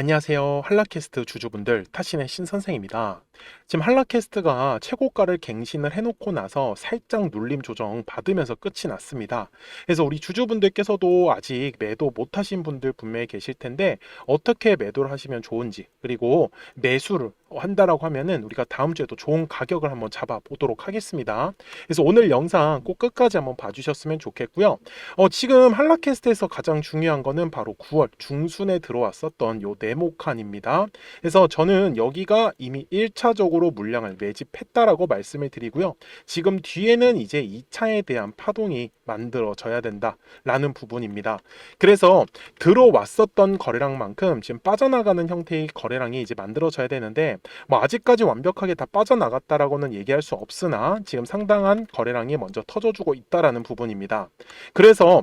안녕하세요. 한라캐스트 주주분들, 타신의 신선생입니다. 지금 한라캐스트가 최고가를 갱신을 해놓고 나서 살짝 눌림 조정 받으면서 끝이 났습니다. 그래서 우리 주주분들께서도 아직 매도 못하신 분들 분명히 계실 텐데 어떻게 매도를 하시면 좋은지 그리고 매수를 한다라고 하면은 우리가 다음 주에도 좋은 가격을 한번 잡아보도록 하겠습니다. 그래서 오늘 영상 꼭 끝까지 한번 봐주셨으면 좋겠고요. 어, 지금 한라캐스트에서 가장 중요한 거는 바로 9월 중순에 들어왔었던 요 네모칸입니다. 그래서 저는 여기가 이미 1차 적으로 물량을 매집했다라고 말씀을 드리고요. 지금 뒤에는 이제 2차에 대한 파동이 만들어져야 된다라는 부분입니다. 그래서 들어왔었던 거래량만큼 지금 빠져나가는 형태의 거래량이 이제 만들어져야 되는데 뭐 아직까지 완벽하게 다 빠져나갔다라고는 얘기할 수 없으나 지금 상당한 거래량이 먼저 터져주고 있다라는 부분입니다. 그래서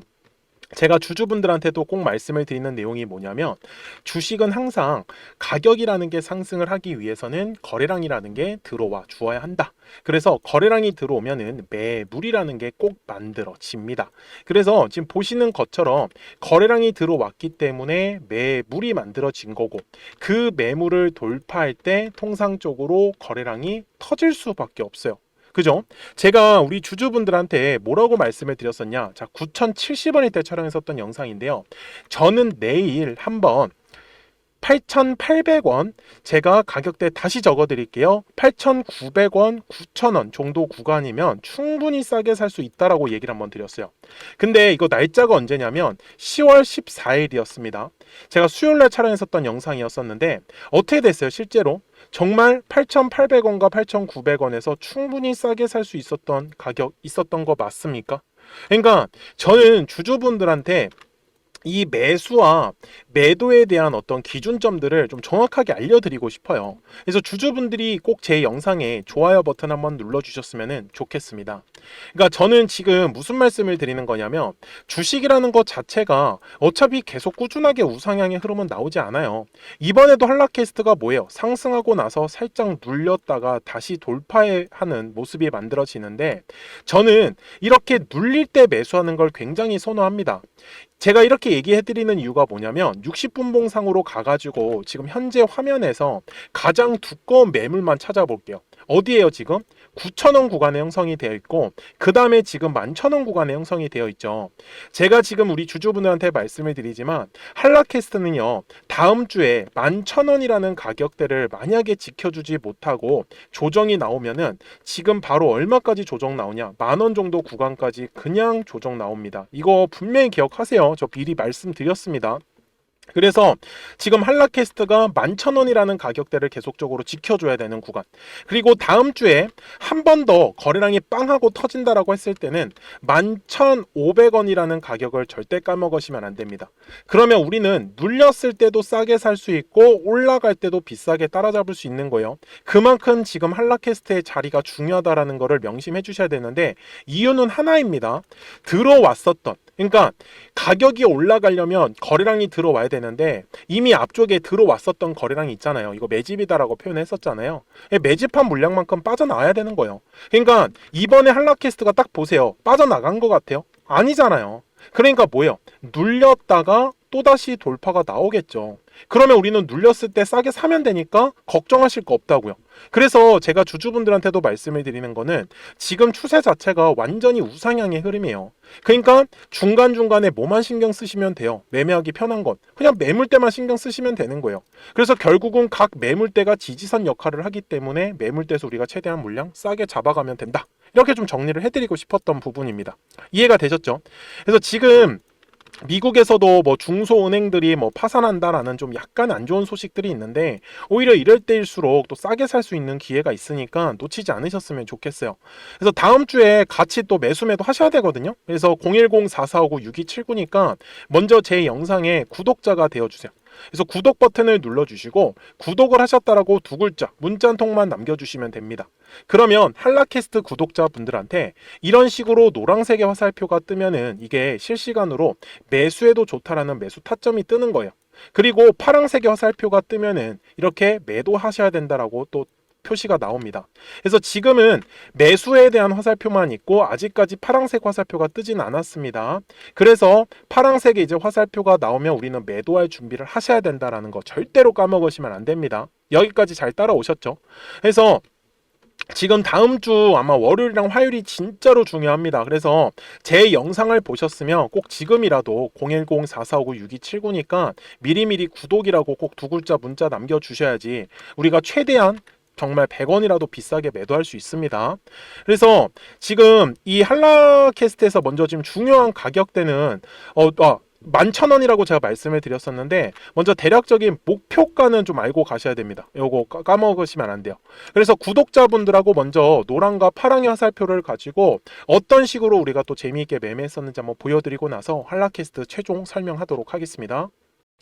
제가 주주분들한테도 꼭 말씀을 드리는 내용이 뭐냐면 주식은 항상 가격이라는 게 상승을 하기 위해서는 거래량이라는 게 들어와 주어야 한다. 그래서 거래량이 들어오면은 매물이라는 게 꼭 만들어집니다. 그래서 지금 보시는 것처럼 거래량이 들어왔기 때문에 매물이 만들어진 거고 그 매물을 돌파할 때 통상적으로 거래량이 터질 수밖에 없어요. 그죠? 제가 우리 주주분들한테 뭐라고 말씀을 드렸었냐? 자, 9,070원일 때 촬영했었던 영상인데요. 저는 내일 한번 8,800원 제가 가격대 다시 적어 드릴게요. 8,900원, 9,000원 정도 구간이면 충분히 싸게 살 수 있다라고 얘기를 한번 드렸어요. 근데 이거 날짜가 언제냐면 10월 14일이었습니다. 제가 수요일 날 촬영했었던 영상이었었는데 어떻게 됐어요, 실제로? 정말 8,800원과 8,900원에서 충분히 싸게 살 수 있었던 가격 있었던 거 맞습니까? 그러니까 저는 주주분들한테 이 매수와 매도에 대한 어떤 기준점들을 좀 정확하게 알려드리고 싶어요. 그래서 주주분들이 꼭 제 영상에 좋아요 버튼 한번 눌러주셨으면 좋겠습니다. 그러니까 저는 지금 무슨 말씀을 드리는 거냐면 주식이라는 것 자체가 어차피 계속 꾸준하게 우상향의 흐름은 나오지 않아요. 이번에도 한라캐스트가 뭐예요? 상승하고 나서 살짝 눌렸다가 다시 돌파하는 모습이 만들어지는데 저는 이렇게 눌릴 때 매수하는 걸 굉장히 선호합니다. 제가 이렇게 얘기해 드리는 이유가 뭐냐면 60분봉상으로 가가지고 지금 현재 화면에서 가장 두꺼운 매물만 찾아볼게요. 어디에요 지금? 9,000원 구간에 형성이 되어 있고 그 다음에 지금 11,000원 구간에 형성이 되어 있죠. 제가 지금 우리 주주분들한테 말씀을 드리지만 한라캐스트는요. 다음 주에 11,000원이라는 가격대를 만약에 지켜주지 못하고 조정이 나오면은 지금 바로 얼마까지 조정 나오냐? 만 원 정도 구간까지 그냥 조정 나옵니다. 이거 분명히 기억하세요. 저 미리 말씀드렸습니다. 그래서 지금 한라캐스트가 11,000원이라는 가격대를 계속적으로 지켜줘야 되는 구간. 그리고 다음 주에 한 번 더 거래량이 빵 하고 터진다라고 했을 때는 11,500원이라는 가격을 절대 까먹으시면 안 됩니다. 그러면 우리는 눌렸을 때도 싸게 살 수 있고 올라갈 때도 비싸게 따라잡을 수 있는 거예요. 그만큼 지금 한라캐스트의 자리가 중요하다라는 것을 명심해 주셔야 되는데 이유는 하나입니다. 들어왔었던 그러니까 가격이 올라가려면 거래량이 들어와야 되는데 이미 앞쪽에 들어왔었던 거래량이 있잖아요. 이거 매집이다라고 표현했었잖아요. 예, 매집한 물량만큼 빠져나와야 되는 거예요. 그러니까 이번에 한라캐스트가 딱 보세요. 빠져나간 것 같아요. 아니잖아요. 그러니까 뭐예요? 눌렸다가 또다시 돌파가 나오겠죠. 그러면 우리는 눌렸을 때 싸게 사면 되니까 걱정하실 거 없다고요. 그래서 제가 주주분들한테도 말씀을 드리는 거는 지금 추세 자체가 완전히 우상향의 흐름이에요. 그러니까 중간중간에 뭐만 신경 쓰시면 돼요. 매매하기 편한 것. 그냥 매물대만 신경 쓰시면 되는 거예요. 그래서 결국은 각 매물대가 지지선 역할을 하기 때문에 매물대에서 우리가 최대한 물량 싸게 잡아가면 된다. 이렇게 좀 정리를 해드리고 싶었던 부분입니다. 이해가 되셨죠? 그래서 지금 미국에서도 뭐 중소은행들이 뭐 파산한다라는 좀 약간 안 좋은 소식들이 있는데 오히려 이럴 때일수록 또 싸게 살 수 있는 기회가 있으니까 놓치지 않으셨으면 좋겠어요. 그래서 다음 주에 같이 또 매수매도 하셔야 되거든요. 그래서 010-4459-6279니까 먼저 제 영상에 구독자가 되어주세요. 그래서 구독 버튼을 눌러주시고 구독을 하셨다라고 두 글자 문자 한 통만 남겨주시면 됩니다. 그러면 한라캐스트 구독자분들한테 이런 식으로 노란색의 화살표가 뜨면은 이게 실시간으로 매수해도 좋다라는 매수 타점이 뜨는 거예요. 그리고 파란색의 화살표가 뜨면은 이렇게 매도하셔야 된다라고 또 표시가 나옵니다. 그래서 지금은 매수에 대한 화살표만 있고 아직까지 파란색 화살표가 뜨진 않았습니다. 그래서 파란색의 이제 화살표가 나오면 우리는 매도할 준비를 하셔야 된다라는 거 절대로 까먹으시면 안 됩니다. 여기까지 잘 따라오셨죠? 그래서 지금 다음 주 아마 월요일이랑 화요일이 진짜로 중요합니다. 그래서 제 영상을 보셨으면 꼭 지금이라도 010-4459-6279니까 미리미리 구독이라고 꼭 두 글자 문자 남겨주셔야지 우리가 최대한 정말 100원이라도 비싸게 매도할 수 있습니다. 그래서 지금 이 한라캐스트에서 먼저 지금 중요한 가격대는 어, 아, 11,000원이라고 제가 말씀을 드렸었는데 먼저 대략적인 목표가는 좀 알고 가셔야 됩니다. 요거 까- 까먹으시면 안 돼요. 그래서 구독자분들하고 먼저 노랑과 파랑의 화살표를 가지고 어떤 식으로 우리가 또 재미있게 매매했었는지 한번 보여드리고 나서 한라캐스트 최종 설명하도록 하겠습니다.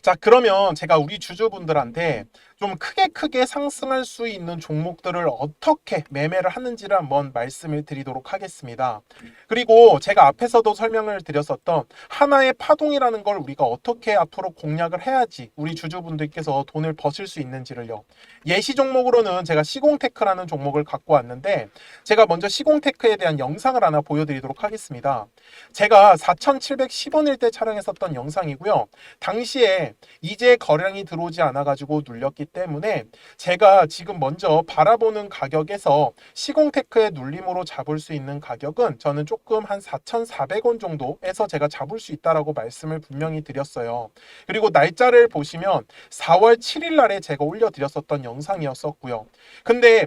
자 그러면 제가 우리 주주분들한테 좀 크게 크게 상승할 수 있는 종목들을 어떻게 매매를 하는지를 한번 말씀을 드리도록 하겠습니다. 그리고 제가 앞에서도 설명을 드렸었던 하나의 파동이라는 걸 우리가 어떻게 앞으로 공략을 해야지 우리 주주분들께서 돈을 버실 수 있는지를요. 예시 종목으로는 제가 시공테크라는 종목을 갖고 왔는데 제가 먼저 시공테크에 대한 영상을 하나 보여드리도록 하겠습니다. 제가 4,710원일 때 촬영했었던 영상이고요. 당시에 이제 거량이 들어오지 않아가지고 눌렸기 때문에 제가 지금 먼저 바라보는 가격에서 시공테크의 눌림으로 잡을 수 있는 가격은 저는 조금 한 4,400원 정도에서 제가 잡을 수 있다라고 말씀을 분명히 드렸어요. 그리고 날짜를 보시면 4월 7일 날에 제가 올려드렸었던 영상이었었고요. 근데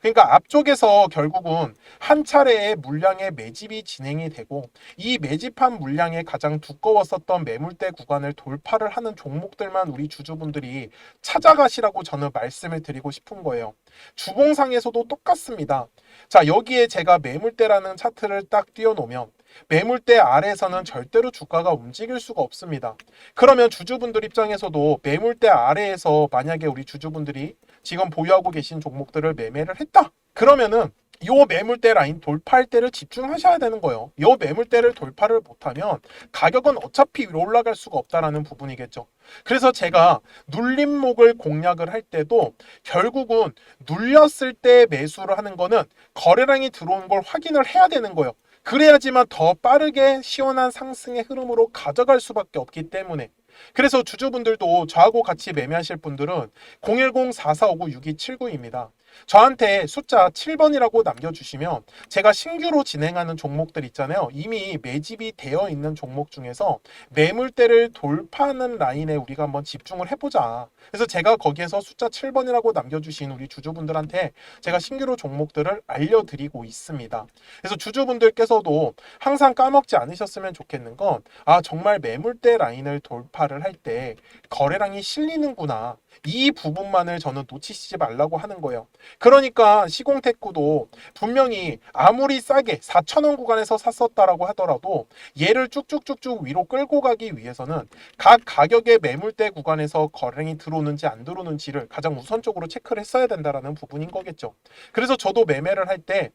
그러니까 앞쪽에서 결국은 한 차례의 물량의 매집이 진행이 되고 이 매집한 물량의 가장 두꺼웠었던 매물대 구간을 돌파를 하는 종목들만 우리 주주분들이 찾아가시라고 저는 말씀을 드리고 싶은 거예요. 주봉상에서도 똑같습니다. 자, 여기에 제가 매물대라는 차트를 딱 띄워놓으면 매물대 아래에서는 절대로 주가가 움직일 수가 없습니다. 그러면 주주분들 입장에서도 매물대 아래에서 만약에 우리 주주분들이 지금 보유하고 계신 종목들을 매매를 했다. 그러면은 요 매물대 라인 돌파할 때를 집중하셔야 되는 거예요. 요 매물대를 돌파를 못하면 가격은 어차피 위로 올라갈 수가 없다라는 부분이겠죠. 그래서 제가 눌림목을 공략을 할 때도 결국은 눌렸을 때 매수를 하는 거는 거래량이 들어온 걸 확인을 해야 되는 거예요. 그래야지만 더 빠르게 시원한 상승의 흐름으로 가져갈 수밖에 없기 때문에 그래서 주주분들도 저하고 같이 매매하실 분들은 010-4459-6279입니다. 저한테 숫자 7번이라고 남겨주시면 제가 신규로 진행하는 종목들 있잖아요. 이미 매집이 되어 있는 종목 중에서 매물대를 돌파하는 라인에 우리가 한번 집중을 해보자. 그래서 제가 거기에서 숫자 7번이라고 남겨주신 우리 주주분들한테 제가 신규로 종목들을 알려드리고 있습니다. 그래서 주주분들께서도 항상 까먹지 않으셨으면 좋겠는 건, 아, 정말 매물대 라인을 돌파를 할 때 거래량이 실리는구나. 이 부분만을 저는 놓치시지 말라고 하는 거예요. 그러니까 시공테크도 분명히 아무리 싸게 4천원 구간에서 샀었다라고 하더라도 얘를 쭉쭉쭉쭉 위로 끌고 가기 위해서는 각 가격의 매물대 구간에서 거래량이 들어오는지 안 들어오는지를 가장 우선적으로 체크를 했어야 된다라는 부분인 거겠죠. 그래서 저도 매매를 할때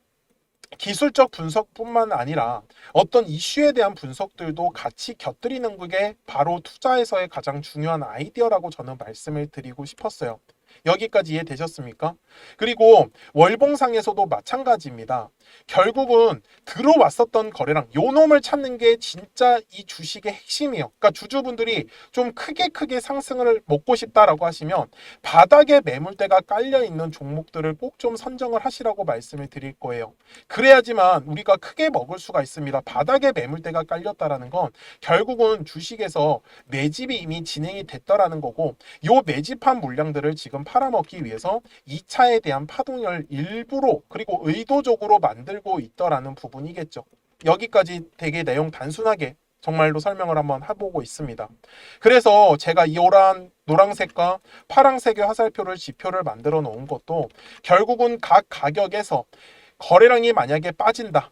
기술적 분석뿐만 아니라 어떤 이슈에 대한 분석들도 같이 곁들이는 게 바로 투자에서의 가장 중요한 아이디어라고 저는 말씀을 드리고 싶었어요. 여기까지 이해되셨습니까? 그리고 월봉상에서도 마찬가지입니다. 결국은 들어왔었던 거래량, 요 놈을 찾는 게 진짜 이 주식의 핵심이에요. 그러니까 주주분들이 좀 크게 크게 상승을 먹고 싶다라고 하시면 바닥에 매물대가 깔려 있는 종목들을 꼭 좀 선정을 하시라고 말씀을 드릴 거예요. 그래야지만 우리가 크게 먹을 수가 있습니다. 바닥에 매물대가 깔렸다라는 건 결국은 주식에서 매집이 이미 진행이 됐다라는 거고 요 매집한 물량들을 지금 팔아먹기 위해서 2차에 대한 파동을 일부러 그리고 의도적으로 만 들고 있더라는 부분이겠죠. 여기까지 되게 내용 단순하게 정말로 설명을 한번 해보고 있습니다. 그래서 제가 이 오란 노란색과 파란색의 화살표를 지표를 만들어 놓은 것도 결국은 각 가격에서 거래량이 만약에 빠진다.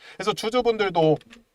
그래서 주주분들도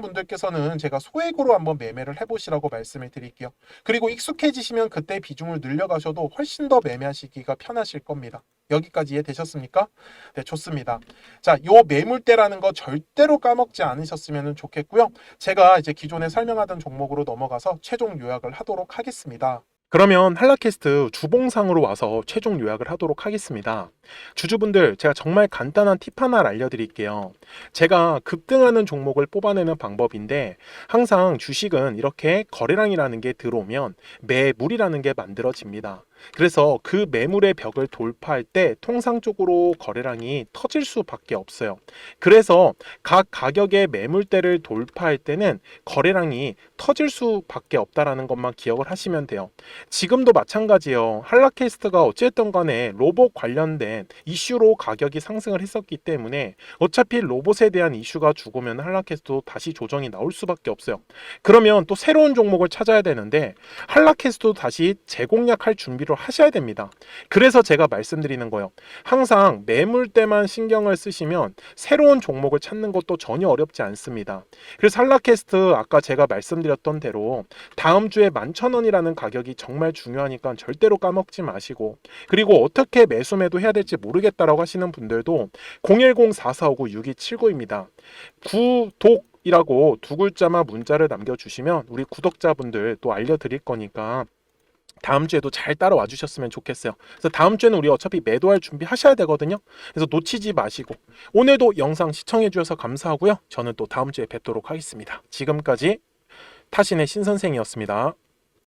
분들께서는 제가 소액으로 한번 매매를 해보시라고 말씀을 드릴게요. 그리고 익숙해지시면 그때 비중을 늘려가셔도 훨씬 더 매매하시기가 편하실 겁니다. 여기까지 이해되셨습니까? 네, 좋습니다. 자, 요 매물대라는 거 절대로 까먹지 않으셨으면 좋겠고요. 제가 이제 기존에 설명하던 종목으로 넘어가서 최종 요약을 하도록 하겠습니다. 그러면 한라캐스트 주봉상으로 와서 최종 요약을 하도록 하겠습니다. 주주분들, 제가 정말 간단한 팁 하나를 알려드릴게요. 제가 급등하는 종목을 뽑아내는 방법인데, 항상 주식은 이렇게 거래량이라는 게 들어오면 매물이라는 게 만들어집니다. 그래서 그 매물의 벽을 돌파할 때 통상적으로 거래량이 터질 수밖에 없어요. 그래서 각 가격의 매물대를 돌파할 때는 거래량이 터질 수밖에 없다라는 것만 기억을 하시면 돼요. 지금도 마찬가지예요. 한라캐스트가 어쨌든 간에 로봇 관련된 이슈로 가격이 상승을 했었기 때문에 어차피 로봇에 대한 이슈가 죽으면 한라캐스트도 다시 조정이 나올 수밖에 없어요. 그러면 또 새로운 종목을 찾아야 되는데 한라캐스트도 다시 재공략할 준비를 하셔야 됩니다. 그래서 제가 말씀드리는 거예요. 항상 매물대만 신경을 쓰시면 새로운 종목을 찾는 것도 전혀 어렵지 않습니다. 그래서 한라캐스트 아까 제가 말씀드렸던 대로 다음 주에 11,000원이라는 가격이 정말 중요하니까 절대로 까먹지 마시고 그리고 어떻게 매수 매도 해야 될지 모르겠다라고 하시는 분들도 010-4459-6279입니다. 구독 이라고 두 글자만 문자를 남겨주시면 우리 구독자분들 또 알려드릴 거니까 다음 주에도 잘 따라와 주셨으면 좋겠어요. 그래서 다음 주에는 우리 어차피 매도할 준비 하셔야 되거든요. 그래서 놓치지 마시고 오늘도 영상 시청해 주셔서 감사하고요. 저는 또 다음 주에 뵙도록 하겠습니다. 지금까지 타신의 신 선생이었습니다.